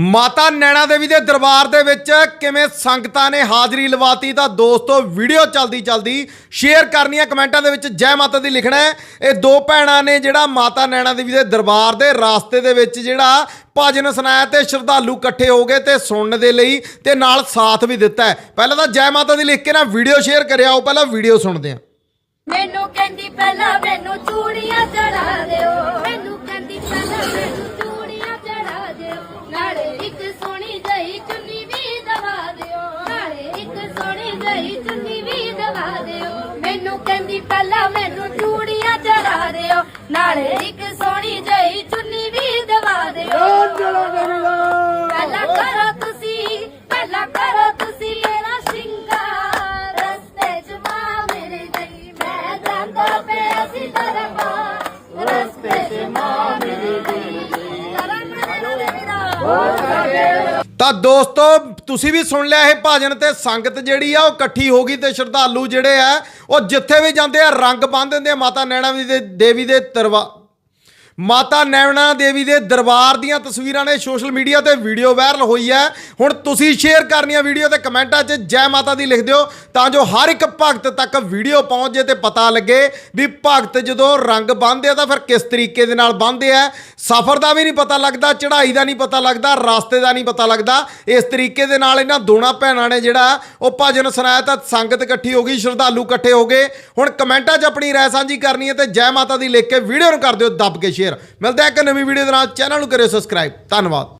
ਮਾਤਾ ਨੈਣਾ ਦੇਵੀ ਦੇ ਦਰਬਾਰ ਦੇ ਵਿੱਚ ਕਿਵੇਂ ਸੰਗਤਾਂ ਨੇ ਹਾਜ਼ਰੀ ਲਵਾਤੀ ਤਾਂ ਦੋਸਤੋ ਵੀਡੀਓ ਚਲਦੀ ਚਲਦੀ ਸ਼ੇਅਰ ਕਰਨੀ ਹੈ ਕਮੈਂਟਾਂ ਦੇ ਵਿੱਚ ਜੈ ਮਾਤਾ ਦੀ ਲਿਖਣਾ ਹੈ। ਇਹ ਦੋ ਭੈਣਾਂ ਨੇ ਜਿਹੜਾ ਮਾਤਾ ਨੈਣਾ ਦੇਵੀ ਦੇ ਦਰਬਾਰ ਦੇ ਰਾਸਤੇ ਦੇ ਵਿੱਚ ਜਿਹੜਾ ਭਜਨ ਸੁਣਾਇਆ ਤੇ ਸ਼ਰਧਾਲੂ ਇਕੱਠੇ ਹੋ ਗਏ ਤੇ ਸੁਣਨ ਦੇ ਲਈ ਤੇ ਨਾਲ ਸਾਥ ਵੀ ਦਿੱਤਾ ਪਹਿਲਾਂ ਤਾਂ ਜੈ ਮਾਤਾ ਦੀ ਲਿਖ ਕੇ ਨਾ ਵੀਡੀਓ ਸ਼ੇਅਰ ਕਰਿਆ, ਉਹ ਪਹਿਲਾਂ ਵੀਡੀਓ ਸੁਣਦੇ ਹਾਂ। ਮੈਨੂੰ ਕਹਿੰਦੀ ਪਹਿਲਾਂ ਮੈਨੂੰ ਚੂੜੀਆਂ ਚੜਾ ਦਿਓ। ਦਿਓ। ਮੈਨੂੰ ਕਹਿੰਦੀ ਪਹਿਲਾਂ ਮੈਨੂੰ ਚੂੜੀਆਂ ਚੜਾ ਦਿਓ। ਨਾਲੇ ਇੱਕ ਸੋਹਣੀ ਜਈ ਚੁੰਨੀ ਵੀ ਦਵਾ ਦਿਓ। ਪਹਿਲਾਂ ਕਰੋ ਤੁਸੀਂ ਪਹਿਲਾਂ ਕਰੋ ਤੁਸੀਂ ਮੇਰਾ ਸ਼ਿੰਗਾਰ। ਰਸਤੇ 'ਚ ਮਾਂ ਮੇਰੇ ਗਈ ਮੈਂ ਜਾਂਦਾ ਪਿਆ ਸੀ ਦਰਬਾਰ। ਰਸਤੇ 'ਚ ਮਾਂ ਮੇਰੇ ਗਈ ਕਰਾਂ ਮੇਰੇ ਵੀਰਾ ਤਾਂ ਦੋਸਤੋ, ਤੁਸੀਂ ਵੀ ਸੁਣ ਲਿਆ ਇਹ ਭਾਜਨ ਤੇ ਸੰਗਤ ਜਿਹੜੀ ਆ, ਉਹ ਇਕੱਠੀ ਹੋ ਗਈ ਤੇ ਸ਼ਰਧਾਲੂ ਜਿਹੜੇ ਆ, ਉਹ ਜਿੱਥੇ ਵੀ ਜਾਂਦੇ ਆ, ਰੰਗ ਬੰਨ੍ਹ ਦਿੰਦੇ ਆ, ਮਾਤਾ ਨੈਣਾ ਦੇਵੀ ਦੇ ਦੇਵੀ ਦੇ ਦਰਬਾਰ ਮਾਤਾ ਨੈਣਾ ਦੇਵੀ ਦੇ ਦਰਬਾਰ ਦੀਆਂ ਤਸਵੀਰਾਂ ਨੇ ਸੋਸ਼ਲ ਮੀਡੀਆ ਤੇ ਵੀਡੀਓ ਵਾਇਰਲ ਹੋਈ ਹੈ। ਹੁਣ ਤੁਸੀਂ ਸ਼ੇਅਰ ਕਰਨੀ ਕਰਨੀਆਂ ਵੀਡੀਓ ਤੇ ਕਮੈਂਟਾਂ 'ਚ ਜੈ ਮਾਤਾ ਦੀ ਲਿਖ ਦਿਓ ਤਾਂ ਜੋ ਹਰ ਇੱਕ ਭਗਤ ਤੱਕ ਵੀਡੀਓ ਪਹੁੰਚ ਜੇ ਤੇ ਪਤਾ ਲੱਗੇ ਵੀ ਭਗਤ ਜਦੋਂ ਰੰਗ ਬੰਨ੍ਹਦੇ ਆ ਤਾਂ ਫਿਰ ਕਿਸ ਤਰੀਕੇ ਦੇ ਨਾਲ ਬੰਨ੍ਹਦੇ ਆ। ਸਫ਼ਰ ਦਾ ਵੀ ਨਹੀਂ ਪਤਾ ਲੱਗਦਾ, ਚੜ੍ਹਾਈ ਦਾ ਨਹੀਂ ਪਤਾ ਲੱਗਦਾ, ਰਸਤੇ ਦਾ ਨਹੀਂ ਪਤਾ ਲੱਗਦਾ। ਇਸ ਤਰੀਕੇ ਦੇ ਨਾਲ ਇਹਨਾਂ ਦੋਨਾਂ ਭੈਣਾਂ ਨੇ ਜਿਹੜਾ ਉਹ ਭਜਨ ਸੁਣਾਇਆ ਤਾਂ ਸੰਗਤ ਇਕੱਠੀ ਹੋ ਗਈ, ਸ਼ਰਧਾਲੂ ਇਕੱਠੇ ਹੋ ਗਏ। ਹੁਣ ਕਮੈਂਟਾਂ 'ਚ ਆਪਣੀ ਰਾਏ ਸਾਂਝੀ ਕਰਨੀ ਹੈ ਤੇ ਜੈ ਮਾਤਾ ਦੀ ਲਿਖ ਕੇ ਵੀਡੀਓ ਨੂੰ ਕਰ ਦਿਓ, ਦੱਬ ਕੇ ਸ਼ੇਅਰ ਸ਼ੇਅਰ ਮਿਲਦੇ ਆ ਇੱਕ ਨਵੀਂ ਵੀਡੀਓ ਦੇ ਨਾਲ। ਚੈਨਲ ਨੂੰ ਕਰਿਓ ਸਬਸਕ੍ਰਾਈਬ ਧੰਨਵਾਦ।